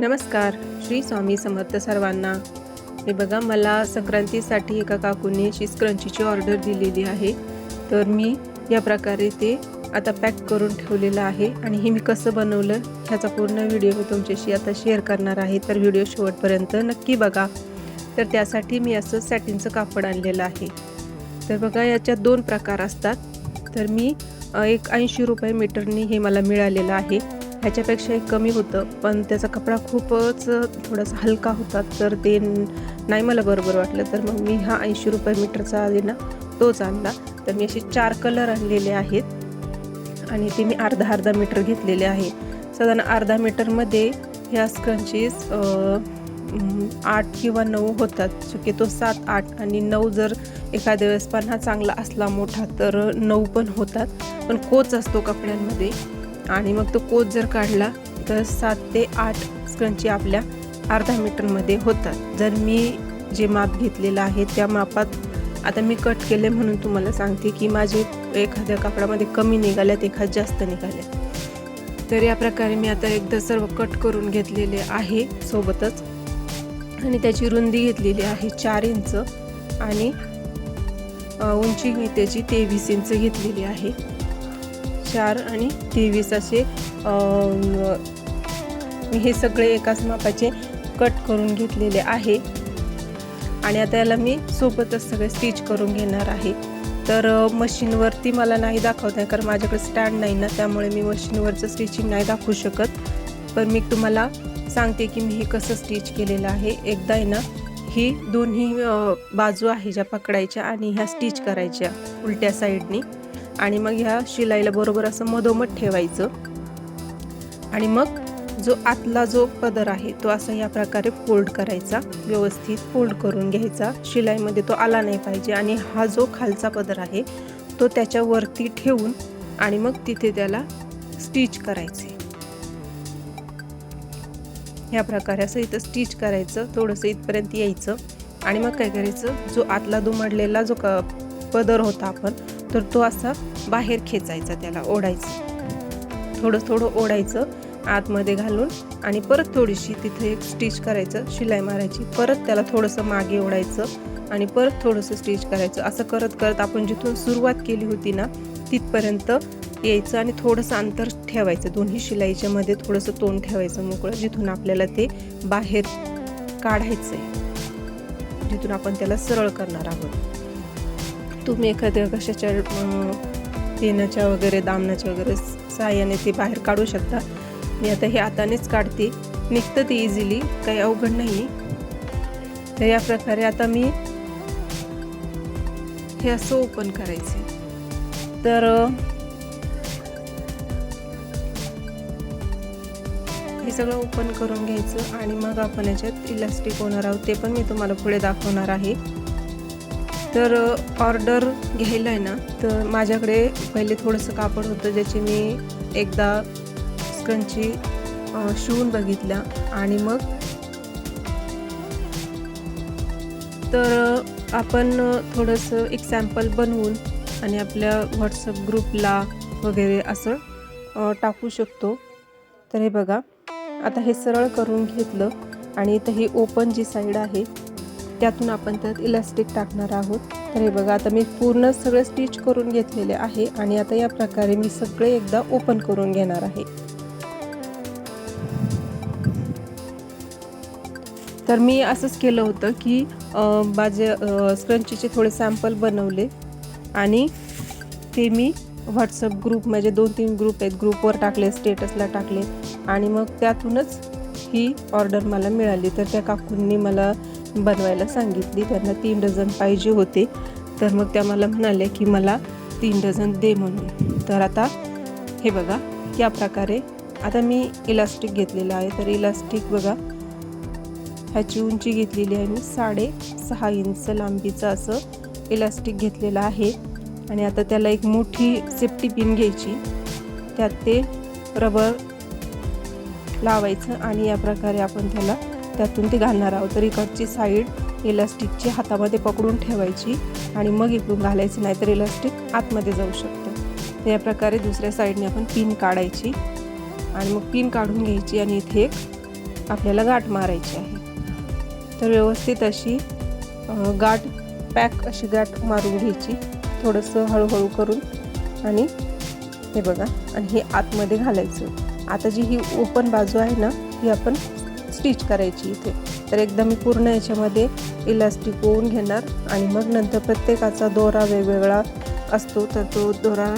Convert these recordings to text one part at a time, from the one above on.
नमस्कार श्री स्वामी समर्थ सर्वांना. हे बघा मला संक्रांतीसाठी एका काकूने चीज क्रंचीची ऑर्डर दिलेली आहे. तर मी या प्रकारे ते आता पॅक करून ठेवलेलं आहे आणि हे मी कसं बनवलं ह्याचा पूर्ण व्हिडिओ मी तुमच्याशी आता शेअर करणार आहे. तर व्हिडिओ शेवटपर्यंत नक्की बघा. तर त्यासाठी मी असं सॅटिनचं कापड आणलेलं आहे. तर बघा याच्यात दोन प्रकार असतात. तर मी एक ऐंशी रुपये मीटरने हे मला मिळालेलं आहे. ह्याच्यापेक्षा एक कमी होतं. पण त्याचा कपडा खूपच थोडासा हलका होता. तर ते नाही मला बरोबर वाटलं. तर मग मी हा ऐंशी रुपये मीटरचा आहे ना तोच आणला. तर मी असे चार कलर आणलेले आहेत. आणि ते मी अर्धा अर्धा मीटर घेतलेले आहे. साधारण अर्धा मीटरमध्ये ह्या स्क्रंचीस आठ किंवा नऊ होतात. शक्यतो सात आठ आणि नऊ जर एखाद्या वेळेस पण हा चांगला असला मोठा तर नऊ पण होतात. पण कोच असतो कपड्यांमध्ये. आणि मग तो कोच जर काढला तर सात ते आठ स्क्रंची आपल्या अर्धा मीटरमध्ये होतात. जर मी जे माप घेतलेलं आहे त्या मापात आता मी कट केले म्हणून तुम्हाला सांगते की माझे एखाद्या कापडामध्ये कमी निघाल्यात एखाद जास्त निघाल्यात. तर या प्रकारे मी आता एकदा सर्व कट करून घेतलेले आहे सोबतच. आणि त्याची रुंदी घेतलेली आहे चार इंच. आणि उंची मी त्याची तेवीस इंच घेतलेली आहे. चार आणि तेवीस असे मी हे सगळे एकाच मापाचे कट करून घेतलेले आहे. आणि आता याला मी सोबतच सगळे स्टिच करून घेणार आहे. तर मशीनवरती मला नाही दाखवत आहे कारण माझ्याकडे स्टँड नाही ना त्यामुळे मी मशीनवरचं स्टिचिंग नाही दाखवू शकत. पण मी तुम्हाला सांगते की मी हे कसं स्टिच केलेलं आहे. एकदा आहे ना ही दोन्ही बाजू आहे ज्या पकडायच्या आणि ह्या स्टिच करायच्या उलट्या साईडनी आणि मग ह्या शिलाईला बरोबर असं मधोमध ठेवायचं. आणि मग जो आतला जो पदर आहे तो असा या प्रकारे फोल्ड करायचा व्यवस्थित फोल्ड करून घ्यायचा. शिलाईमध्ये तो आला नाही पाहिजे आणि हा जो खालचा पदर आहे तो त्याच्यावरती ठेवून आणि मग तिथे त्याला स्टिच करायचे. ह्या प्रकारे असं इथं स्टिच करायचं थोडंसं इथपर्यंत यायचं. आणि मग काय करायचं जो आतला दुमडलेला जो क पदर होता आपण तर तो असा बाहेर खेचायचा त्याला ओढायचं. थोडं थोडं ओढायचं आतमध्ये घालून आणि परत थोडीशी तिथे एक स्टिच करायचं शिलाई मारायची. परत त्याला थोडंसं मागे ओढायचं आणि परत थोडंसं स्टिच करायचं. असं करत करत आपण जिथून सुरुवात केली होती ना तिथपर्यंत यायचं आणि थोडंसं अंतर ठेवायचं. दोन्ही शिलाईच्या मध्ये थोडंसं तोंड ठेवायचं मोकळं जिथून आपल्याला ते बाहेर काढायचं आहे जिथून आपण त्याला सरळ करणार आहोत. तुम्ही एखाद्या कशाच्या तेनाच्या वगैरे दामनाच्या वगैरे सहाय्याने ते बाहेर काढू शकता. मी आता हे हातानेच काढते. निघतं ते इझिली काही अवघड नाही. तर या प्रकारे आता मी हे असं ओपन करायचे. तर हे सगळं ओपन करून घ्यायचं आणि मग आपण याच्यात इलास्टिक होणार आहोत. ते पण मी तुम्हाला पुढे दाखवणार आहे. तर ऑर्डर घ्यायला आहे ना तर माझ्याकडे पहिले थोडंसं कापड होतं ज्याचे मी एकदा स्कंची शिवून बघितल्या आणि मग तर आपण थोडंसं एक सॅम्पल बनवून आणि आपल्या व्हॉट्सअप ग्रुपला वगैरे असं टाकू शकतो. तर हे बघा आता हे सरळ करून घेतलं आणि इथं ही ओपन जी साईड आहे त्यातून आपण त्यात इलास्टिक टाकणार आहोत. तर हे बघा आता मी पूर्ण सगळं स्टिच करून घेतलेले आहे आणि आता या प्रकारे मी सगळे एकदा ओपन करून घेणार आहे. तर मी असंच केलं होतं की माझे स्क्रंचीचे थोडे सॅम्पल बनवले आणि ते मी व्हॉट्सअप ग्रुप म्हणजे दोन तीन ग्रुप आहेत ग्रुपवर टाकले स्टेटसला टाकले आणि मग त्यातूनच ही ऑर्डर मला मिळाली. तर त्या काकूंनी मला बनवायला सांगितली. त्यांना तीन डझन पाहिजे होते. तर मग त्या मला म्हणाल्या की मला तीन डझन दे म्हणून. तर आता हे बघा या प्रकारे आता मी इलास्टिक घेतलेलं आहे. तर इलास्टिक बघा ह्याची उंची घेतलेली आहे मी. साडे सहा इंच लांबीचं असं इलास्टिक घेतलेलं आहे. आणि आता त्याला एक मोठी सेफ्टी पिन घ्यायची. त्यात ते रबर लावायचं आणि या प्रकारे आपण त्याला त्यातून ते घालणार आहोत. तर इकडची साईड इलास्टिकची हातामध्ये पकडून ठेवायची आणि मग इकडून घालायचं नाहीतर इलास्टिक आतमध्ये जाऊ शकतं. तर या प्रकारे दुसऱ्या साईडने आपण पिन काढायची आणि मग पिन काढून घ्यायची आणि इथे एक आपल्याला गाठ मारायची आहे. तर व्यवस्थित अशी गाठ पॅक अशी गाठ मारून घ्यायची. थोडंसं हळूहळू करून आणि हे बघा आणि हे आतमध्ये घालायचं. आता जी ही ओपन बाजू आहे ना ही आपण स्टिच करायची इथे. तर एकदा मी पूर्ण याच्यामध्ये इलास्टिक ओवून घेणार आणि मग नंतर प्रत्येकाचा दोरा वेगवेगळा असतो. तर तो दोरा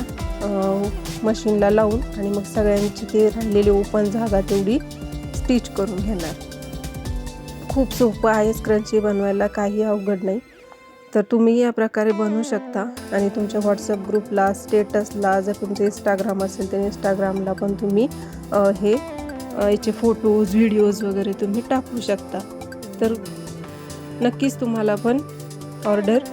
मशीनला लावून आणि मग सगळ्यांची ते राहिलेली ओपन जागा तेवढी स्टिच करून घेणार. खूप सोपं आहे स्क्रंची बनवायला काही अवघड नाही. तर तुम्ही या प्रकारे बनवू शकता आणि तुमच्या व्हॉट्सअप ग्रुपला स्टेटसला जर तुमचं इंस्टाग्राम असेल तर इंस्टाग्रामला पण तुम्ही हे याचे फोटोज व्हिडिओज वगैरे तुम्ही टाकू शकता. तर नक्कीच तुम्हाला पण ऑर्डर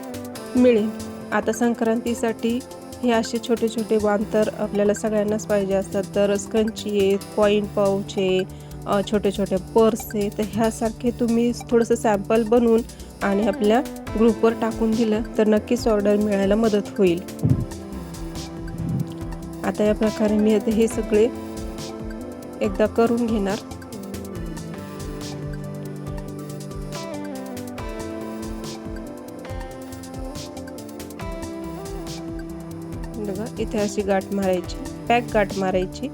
मिळेल. आता संक्रांतीसाठी हे असे छोटे छोटे वाण तर आपल्याला सगळ्यांनाच पाहिजे असतात. तर स्कंची आहे कॉईन पाऊच आहे छोटे छोटे पर्स आहे तर ह्यासारखे तुम्ही थोडंसं सॅम्पल बनवून आणि आपल्या ग्रुपवर टाकून दिलं तर नक्कीच ऑर्डर मिळायला मदत होईल. आता या प्रकारे मी आता हे सगळे एकदा करून घेणार. बघा इथे अशी गाठ मारायची पॅक गाठ मारायची.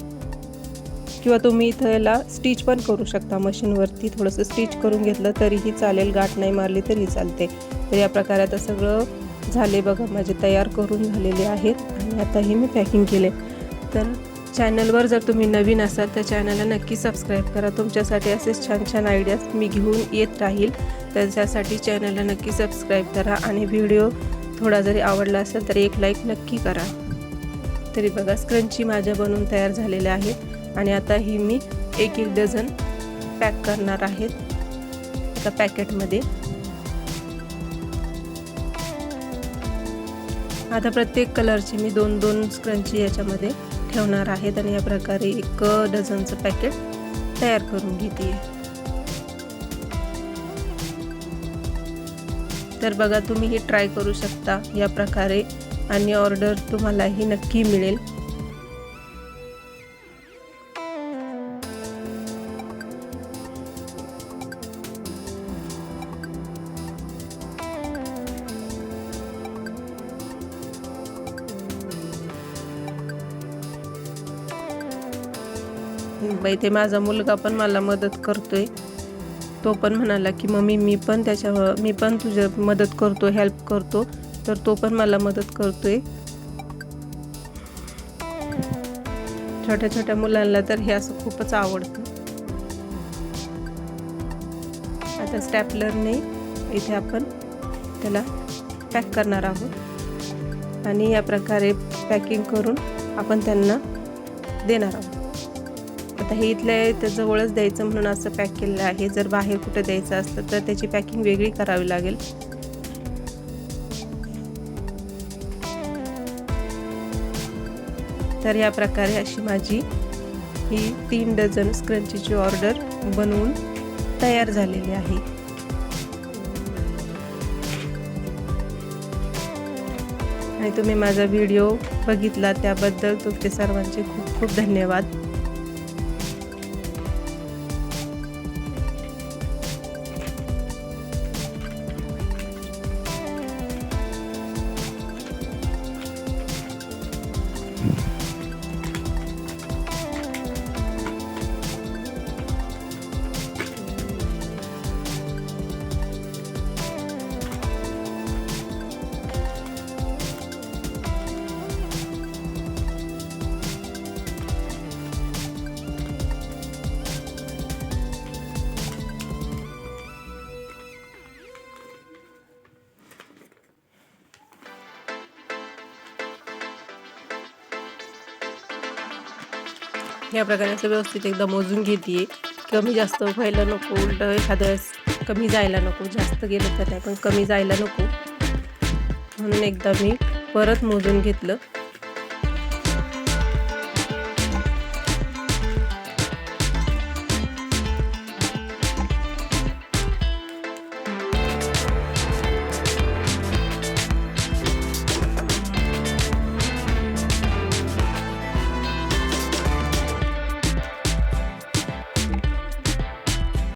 किंवा तुम्ही इथं याला स्टिच पण करू शकता मशीनवरती. थोडंसं स्टिच करून घेतलं तरीही चालेल गाठ नाही मारली तरी चालते. तर या प्रकारे आता सगळं झाले बघा माझे तयार करून झालेले आहेत. आणि आता हे मी पॅकिंग केले. तर चॅनलवर जर तुम्ही नवीन असाल तर चॅनलला नक्की सबस्क्राईब करा. तुमच्यासाठी असेच छान छान आयडियाज मी घेऊन येत राहील. तर त्यासाठी चॅनलला नक्की सबस्क्राईब करा आणि व्हिडिओ थोडा जरी आवडला असेल तर एक लाईक नक्की करा. तरी बघा स्क्रंची माझ्या बनवून तयार झालेल्या आहेत. आणि आता ही मी एक एक डझन पॅक करणार आहेत एका पॅकेटमध्ये आता प्रत्येक कलरची मी दोन दोन स्क्रंची याच्यामध्ये ठेवणार आहेत आणि या प्रकारे एक डझनचं पॅकेट तयार करून घेते. तर बघा तुम्ही हे ट्राय करू शकता. या प्रकारे आणि ऑर्डर तुम्हालाही नक्की मिळेल. बाई ते माझा मुलगा पण मला मदत करतोय. तो पण म्हणाला की मम्मी मी पण त्याच्या मी पण तुझ्या मदत करतो हेल्प करतो. तर तो पण मला मदत करतोय. छोट्या छोट्या मुलांना तर हे असं खूपच आवडतं. आता स्टॅपलरने इथे आपण त्याला पॅक करणार आहोत. आणि या प्रकारे पॅकिंग करून आपण त्यांना देणार आहोत. आता हे इथल्या इथं जवळच द्यायचं म्हणून असं पॅक केलेलं आहे. जर बाहेर कुठं द्यायचं असतं तर त्याची पॅकिंग वेगळी करावी लागेल. तर या प्रकारे अशी माझी ही तीन डझन स्क्रंचीची ऑर्डर बनवून तयार झालेली आहे. आणि तुम्ही माझा व्हिडिओ बघितला त्याबद्दल तुमचे सर्वांचे खूप खूप धन्यवाद. या प्रकारे असं व्यवस्थित एकदा मोजून घेते कमी जास्त व्हायला नको उलट एखाद्या वेळेस कमी जायला नको जास्त गेलं तर नाही पण कमी जायला नको. म्हणून एकदा मी परत मोजून घेतलं.